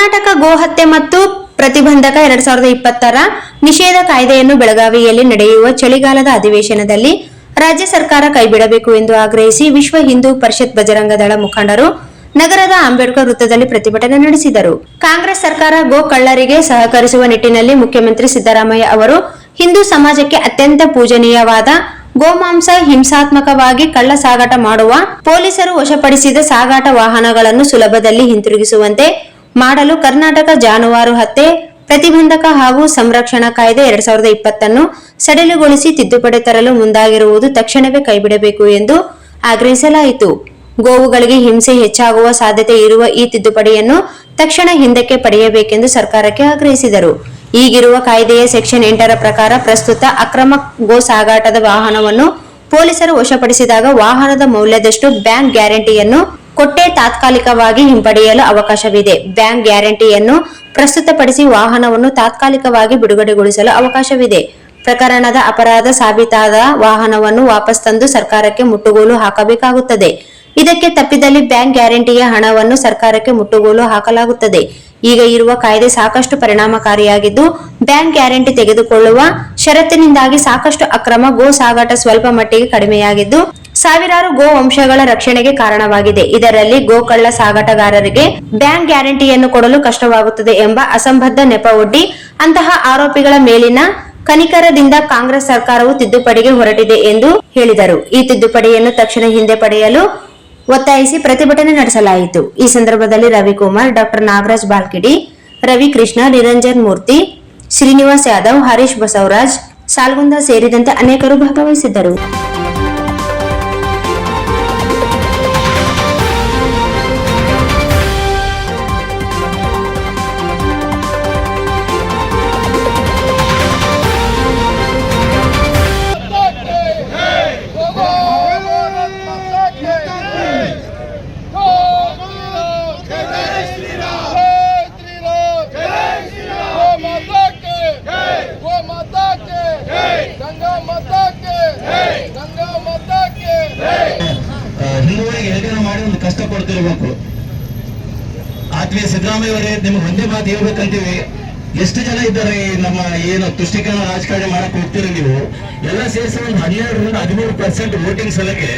ಕರ್ನಾಟಕ ಗೋಹತ್ಯೆ ಮತ್ತು ಪ್ರತಿಬಂಧಕ ಎರಡ್ ಸಾವಿರದ ಇಪ್ಪತ್ತರ ನಿಷೇಧ ಕಾಯ್ದೆಯನ್ನು ಬೆಳಗಾವಿಯಲ್ಲಿ ನಡೆಯುವ ಚಳಿಗಾಲದ ಅಧಿವೇಶನದಲ್ಲಿ ರಾಜ್ಯ ಸರ್ಕಾರ ಕೈಬಿಡಬೇಕು ಎಂದು ಆಗ್ರಹಿಸಿ ವಿಶ್ವ ಹಿಂದೂ ಪರಿಷತ್ ಬಜರಂಗದಳ ಮುಖಂಡರು ನಗರದ ಅಂಬೇಡ್ಕರ್ ವೃತ್ತದಲ್ಲಿ ಪ್ರತಿಭಟನೆ ನಡೆಸಿದರು. ಕಾಂಗ್ರೆಸ್ ಸರ್ಕಾರ ಗೋ ಕಳ್ಳರಿಗೆ ಸಹಕರಿಸುವ ನಿಟ್ಟಿನಲ್ಲಿ ಮುಖ್ಯಮಂತ್ರಿ ಸಿದ್ದರಾಮಯ್ಯ ಅವರು ಹಿಂದೂ ಸಮಾಜಕ್ಕೆ ಅತ್ಯಂತ ಪೂಜನೀಯವಾದ ಗೋಮಾಂಸ ಹಿಂಸಾತ್ಮಕವಾಗಿ ಕಳ್ಳ ಸಾಗಾಟ ಮಾಡುವ ಪೊಲೀಸರು ವಶಪಡಿಸಿದ ಸಾಗಾಟ ವಾಹನಗಳನ್ನು ಸುಲಭದಲ್ಲಿ ಹಿಂತಿರುಗಿಸುವಂತೆ ಮಾಡಲು ಕರ್ನಾಟಕ ಜಾನುವಾರು ಹತ್ಯೆ ಪ್ರತಿಬಂಧಕ ಹಾಗೂ ಸಂರಕ್ಷಣಾ ಕಾಯ್ದೆ ಎರಡ್ ಸಾವಿರದ ಇಪ್ಪತ್ತನ್ನು ಸಡಿಲುಗೊಳಿಸಿ ತಿದ್ದುಪಡಿ ತರಲು ಮುಂದಾಗಿರುವುದು ತಕ್ಷಣವೇ ಕೈಬಿಡಬೇಕು ಎಂದು ಆಗ್ರಹಿಸಲಾಯಿತು. ಗೋವುಗಳಿಗೆ ಹಿಂಸೆ ಹೆಚ್ಚಾಗುವ ಸಾಧ್ಯತೆ ಇರುವ ಈ ತಿದ್ದುಪಡಿಯನ್ನು ತಕ್ಷಣ ಹಿಂದಕ್ಕೆ ಪಡೆಯಬೇಕೆಂದು ಸರ್ಕಾರಕ್ಕೆ ಆಗ್ರಹಿಸಿದರು. ಈಗಿರುವ ಕಾಯ್ದೆಯ ಸೆಕ್ಷನ್ ಎಂಟರ ಪ್ರಕಾರ ಪ್ರಸ್ತುತ ಅಕ್ರಮ ಗೋ ಸಾಗಾಟದ ವಾಹನವನ್ನು ಪೊಲೀಸರು ವಶಪಡಿಸಿದಾಗ ವಾಹನದ ಮೌಲ್ಯದಷ್ಟು ಬ್ಯಾಂಕ್ ಗ್ಯಾರಂಟಿಯನ್ನು ಕೊಟ್ಟೆ ತಾತ್ಕಾಲಿಕವಾಗಿ ಹಿಂಪಡೆಯಲು ಅವಕಾಶವಿದೆ. ಬ್ಯಾಂಕ್ ಗ್ಯಾರಂಟಿಯನ್ನು ಪ್ರಸ್ತುತಪಡಿಸಿ ವಾಹನವನ್ನು ತಾತ್ಕಾಲಿಕವಾಗಿ ಬಿಡುಗಡೆಗೊಳಿಸಲು ಅವಕಾಶವಿದೆ. ಪ್ರಕರಣದ ಅಪರಾಧ ಸಾಬೀತಾದ ವಾಹನವನ್ನು ವಾಪಸ್ ತಂದು ಸರ್ಕಾರಕ್ಕೆ ಮುಟ್ಟುಗೋಲು ಹಾಕಬೇಕಾಗುತ್ತದೆ. ಇದಕ್ಕೆ ತಪ್ಪಿದಲ್ಲಿ ಬ್ಯಾಂಕ್ ಗ್ಯಾರಂಟಿಯ ಹಣವನ್ನು ಸರ್ಕಾರಕ್ಕೆ ಮುಟ್ಟುಗೋಲು ಹಾಕಲಾಗುತ್ತದೆ. ಈಗ ಇರುವ ಕಾಯ್ದೆ ಸಾಕಷ್ಟು ಪರಿಣಾಮಕಾರಿಯಾಗಿದ್ದು, ಬ್ಯಾಂಕ್ ಗ್ಯಾರಂಟಿ ತೆಗೆದುಕೊಳ್ಳುವ ಷರತ್ತಿನಿಂದಾಗಿ ಸಾಕಷ್ಟು ಅಕ್ರಮ ಗೋ ಸಾಗಾಟ ಸ್ವಲ್ಪ ಮಟ್ಟಿಗೆ ಕಡಿಮೆಯಾಗಿದ್ದು ಸಾವಿರಾರು ಗೋ ವಂಶಗಳ ರಕ್ಷಣೆಗೆ ಕಾರಣವಾಗಿದೆ. ಇದರಲ್ಲಿ ಗೋಕಳ್ಳ ಸಾಗಾಟಗಾರರಿಗೆ ಬ್ಯಾಂಕ್ ಗ್ಯಾರಂಟಿಯನ್ನು ಕೊಡಲು ಕಷ್ಟವಾಗುತ್ತದೆ ಎಂಬ ಅಸಂಬದ್ಧ ನೆಪವೊಡ್ಡಿ ಅಂತಹ ಆರೋಪಿಗಳ ಮೇಲಿನ ಕನಿಕರದಿಂದ ಕಾಂಗ್ರೆಸ್ ಸರ್ಕಾರವು ತಿದ್ದುಪಡಿಗೆ ಹೊರಟಿದೆ ಎಂದು ಹೇಳಿದರು. ಈ ತಿದ್ದುಪಡಿಯನ್ನು ತಕ್ಷಣ ಹಿಂದೆ ಪಡೆಯಲು ಒತ್ತಾಯಿಸಿ ಪ್ರತಿಭಟನೆ ನಡೆಸಲಾಯಿತು. ಈ ಸಂದರ್ಭದಲ್ಲಿ ರವಿಕುಮಾರ್ ಡಾಕ್ಟರ್ ನಾಗರಾಜ್ ಬಾಲ್ಕಿಡಿ, ರವಿಕೃಷ್ಣ, ನಿರಂಜನ್ ಮೂರ್ತಿ, ಶ್ರೀನಿವಾಸ್ ಯಾದವ್, ಹರೀಶ್ ಬಸವರಾಜ್, ಸಾಲ್ಗುಂದ ಸೇರಿದಂತೆ ಅನೇಕರು ಭಾಗವಹಿಸಿದ್ದರು. ಆ, ಹಿಂದೂಗಳಿಗೆ ಮಾಡಿ ಒಂದು ಕಷ್ಟ ಕೊಡ್ತಿರ್ಬೇಕು ಆತ್ಮೀಯ ಸಿದ್ದರಾಮಯ್ಯ ಅವರೇ ನಿಮ್ಗೆ ಒಂದೇ ಮಾತು ಹೇಳ್ಬೇಕಂತೀವಿ. ಎಷ್ಟು ಜನ ಇದ್ದಾರೆ ನಮ್ಮ ಏನು ತುಷ್ಟೀಕರಣ ರಾಜಕಾರಣ ಮಾಡಕ್ ಹೋಗ್ತೀರಿ ನೀವು? ಎಲ್ಲ ಸೇರಿಸಿ ಒಂದು ಹನ್ನೆರಡರಿಂದ ಹದಿಮೂರು ಪರ್ಸೆಂಟ್ ವೋಟಿಂಗ್ ಸಲಕ್ಕೆ.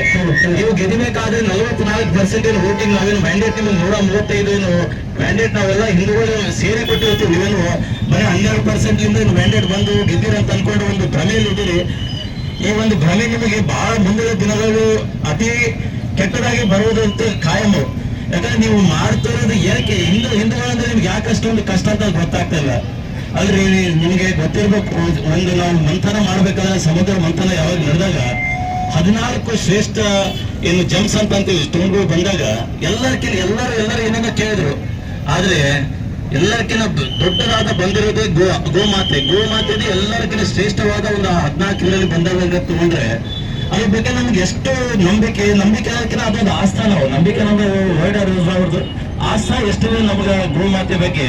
ನೀವು ಗೆದಿಬೇಕಾದ್ರೆ ನಲವತ್ನಾಲ್ಕು ಪರ್ಸೆಂಟ್ ಏನು ವೋಟಿಂಗ್ ನಾವೇನು ಮ್ಯಾಂಡೇಟ್ ನಿಮ್ಗೆ ನೂರ ಮೂವತ್ತೈದು ಏನು ಮ್ಯಾಂಡೇಟ್ ನಾವೆಲ್ಲ ಹಿಂದೂಗಳು ಸೇರೆ ಕೊಟ್ಟಿರ್ತೀವಿ ನೀವೇನು ಬರೀ ಹನ್ನೆರಡು ಪರ್ಸೆಂಟ್ ಇಂದ ಮ್ಯಾಂಡೇಟ್ ಬಂದು ಗೆದ್ದೀರ ಅಂತ ಅನ್ಕೊಂಡು ಒಂದು ಭ್ರಮೆಯಲ್ಲಿ ಇದ್ದೀರಿ. ಈ ಒಂದು ಭ್ರಮೆ ನಿಮಗೆ ಬಹಳ ಮುಂದಿನ ದಿನಗಳು ಅತಿ ಕೆಟ್ಟದಾಗಿ ಬರುವುದಂತ ಕಾಯಮು ಯಾಕಂದ್ರೆ ನೀವು ಮಾಡ್ತಿರೋದು ಯಾಕೆ ಹಿಂದೂ ಹಿಂದೂಗಳಂದ್ರೆ ನಿಮ್ಗೆ ಯಾಕೆ ಅಷ್ಟೊಂದು ಕಷ್ಟ ಅಂತ ಗೊತ್ತಾಗ್ತಾ ಅಲ್ರಿ, ನಿಮಗೆ ಗೊತ್ತಿರ್ಬೇಕು. ಒಂದು ನಾವು ಮಂಥನ ಮಾಡ್ಬೇಕಾದ್ರೆ ಸಮುದ್ರ ಮಂಥನ ಯಾವಾಗ ನಡೆದಾಗ, ಹದಿನಾಲ್ಕು ಶ್ರೇಷ್ಠ ಏನು ಜಮ್ಸ್ ಅಂತ ಅಂತೀವಿ ಬಂದಾಗ ಎಲ್ಲರಿಗಿಂತ ಎಲ್ಲರೂ ಎಲ್ಲರೂ ಏನೇನೋ ಕೇಳಿದ್ರು. ಆದ್ರೆ ಎಲ್ಲರಿಗಿಂತ ದೊಡ್ಡದಾದ ಬಂದಿರೋದೇ ಗೋ ಗೋಮಾತೆ. ಗೋಮಾತೆ ಎಲ್ಲರಿಗಿಂತ ಶ್ರೇಷ್ಠವಾದ ಒಂದು ಹದಿನಾಲ್ಕು ಬಂದಾಗ ತಗೊಂಡ್ರೆ ಅದ್ರ ಬಗ್ಗೆ ನಮ್ಗೆ ಎಷ್ಟು ನಂಬಿಕೆ ನಂಬಿಕೆ ಹಾಕಿದ್ರೆ ಅದೊಂದು ಆಸ್ಥಾ ನಾವು ನಂಬಿಕೆ ವರ್ಡ್ ಅವ್ರದ್ದು. ಆಸ್ಥಾ ಎಷ್ಟಿದೆ ನಮ್ಗೆ ಗೋಮಾತೆ ಬಗ್ಗೆ?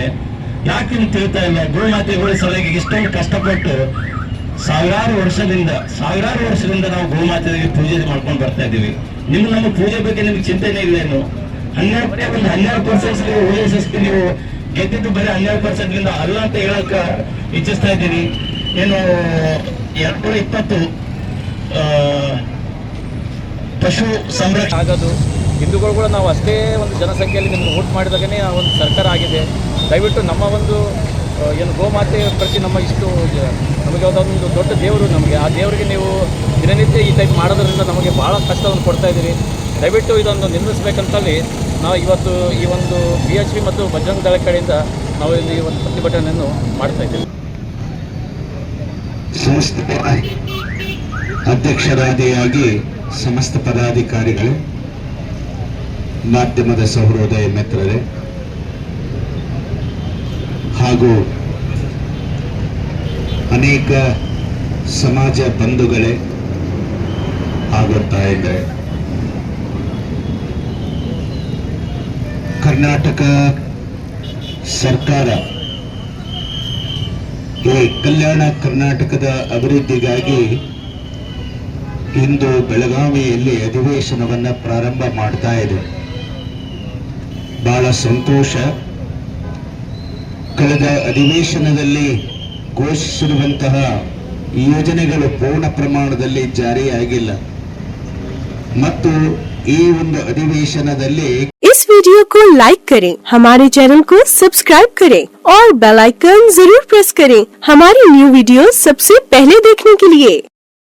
ಯಾಕೆ ತಿಳ್ತಾ ಇಲ್ಲ? ಗೋಮಾತೆಗಳ ಸಲುವಾಗಿ ಇಷ್ಟೊಂದು ಕಷ್ಟಪಟ್ಟು ಸಾವಿರಾರು ವರ್ಷದಿಂದ ಸಾವಿರಾರು ವರ್ಷದಿಂದ ನಾವು ಗೋಮಾತೆಗೆ ಪೂಜೆ ಮಾಡ್ಕೊಂಡು ಬರ್ತಾ ಇದ್ದೀವಿ. ನಿಮ್ಗೆ ನಮ್ಮ ಪೂಜೆ ಬಗ್ಗೆ ನಿಮ್ಗೆ ಚಿಂತನೆ ಇಲ್ಲೇನು ಹನ್ನೆರಡು ಒಂದು ಹನ್ನೆರಡು ಪರ್ಸೆಂಟ್ ನೀವು ಓಎಸ್ಎಸ್ಪಿ ನೀವು ಗೆದ್ದಿದ್ದು ಬರೀ ಹನ್ನೆರಡು ಪರ್ಸೆಂಟ್ ಅಲ್ಲ ಅಂತ ಹೇಳಕ್ ಇಚ್ಛಿಸ್ತಾ ಇದ್ದೀನಿ ಏನು ಎರಡು ಇಪ್ಪತ್ತು ಪಶು ಸಂರಕ್ಷಣೆ ಆಗೋದು. ಹಿಂದೂಗಳು ಕೂಡ ನಾವು ಅಷ್ಟೇ ಒಂದು ಜನಸಂಖ್ಯೆಯಲ್ಲಿ ನಿಮ್ಗೆ ವೋಟ್ ಮಾಡಿದಾಗನೇ ಆ ಒಂದು ಸರ್ಕಾರ ಆಗಿದೆ. ದಯವಿಟ್ಟು ನಮ್ಮ ಒಂದು ಏನು ಗೋಮಾತೆ ಪ್ರತಿ ನಮ್ಮ ಇಷ್ಟು ನಮಗೆ ಒಂದು ದೊಡ್ಡ ದೇವರು ನಮಗೆ. ಆ ದೇವರಿಗೆ ನೀವು ದಿನನಿತ್ಯ ಈ ಟೈಪ್ ಮಾಡೋದ್ರಿಂದ ನಮಗೆ ಭಾಳ ಕಷ್ಟವನ್ನು ಕೊಡ್ತಾ ಇದ್ದೀರಿ. ದಯವಿಟ್ಟು ಇದೊಂದು ನಿಲ್ಲಿಸಬೇಕಂತಲ್ಲಿ ನಾವು ಇವತ್ತು ಈ ಒಂದು ಬಿ ಎಚ್ ಪಿ ಮತ್ತು ಬಜರಂಗ ದಳ ಕಡೆಯಿಂದ ನಾವು ಇಲ್ಲಿ ಒಂದು ಪ್ರತಿಭಟನೆಯನ್ನು ಮಾಡ್ತಾ ಇದ್ದೀವಿ. ಅಧ್ಯಕ್ಷರಾದಿಯಾಗಿ ಸಮಸ್ತ ಪದಾಧಿಕಾರಿಗಳು, ಮಾಧ್ಯಮದ ಸಹೃದಯ ಮಿತ್ರರೇ, ಹಾಗೂ ಅನೇಕ ಸಮಾಜ ಬಂಧುಗಳೇ, ಆಗುತ್ತಾ ಇದ್ದಾರೆ ಕರ್ನಾಟಕ ಸರ್ಕಾರ ಈ ಕಲ್ಯಾಣ ಕರ್ನಾಟಕದ ಅಭಿವೃದ್ಧಿಗಾಗಿ ಇಂದು ಬೆಳಗಾವಿಯಲ್ಲಿ ಅಧಿವೇಶನವನ್ನ ಪ್ರಾರಂಭ ಮಾಡ್ತಾ ಇದೆ ಬಹಳ ಸಂತೋಷ ಕಳೆದ ಅಧಿವೇಶನದಲ್ಲಿ ಘೋಷಿಸಿರುವಂತಹ ಯೋಜನೆಗಳು ಪೂರ್ಣ ಪ್ರಮಾಣದಲ್ಲಿ ಜಾರಿಯಾಗಿಲ್ಲ ಮತ್ತು ಈ ಒಂದು ಅಧಿವೇಶನದಲ್ಲಿ इस वीडियो को लाइक करें हमारे चैनल को सब्सक्राइब करें और बेल आइकन जरूर प्रेस करें हमारी न्यू वीडियो सबसे पहले देखने के लिए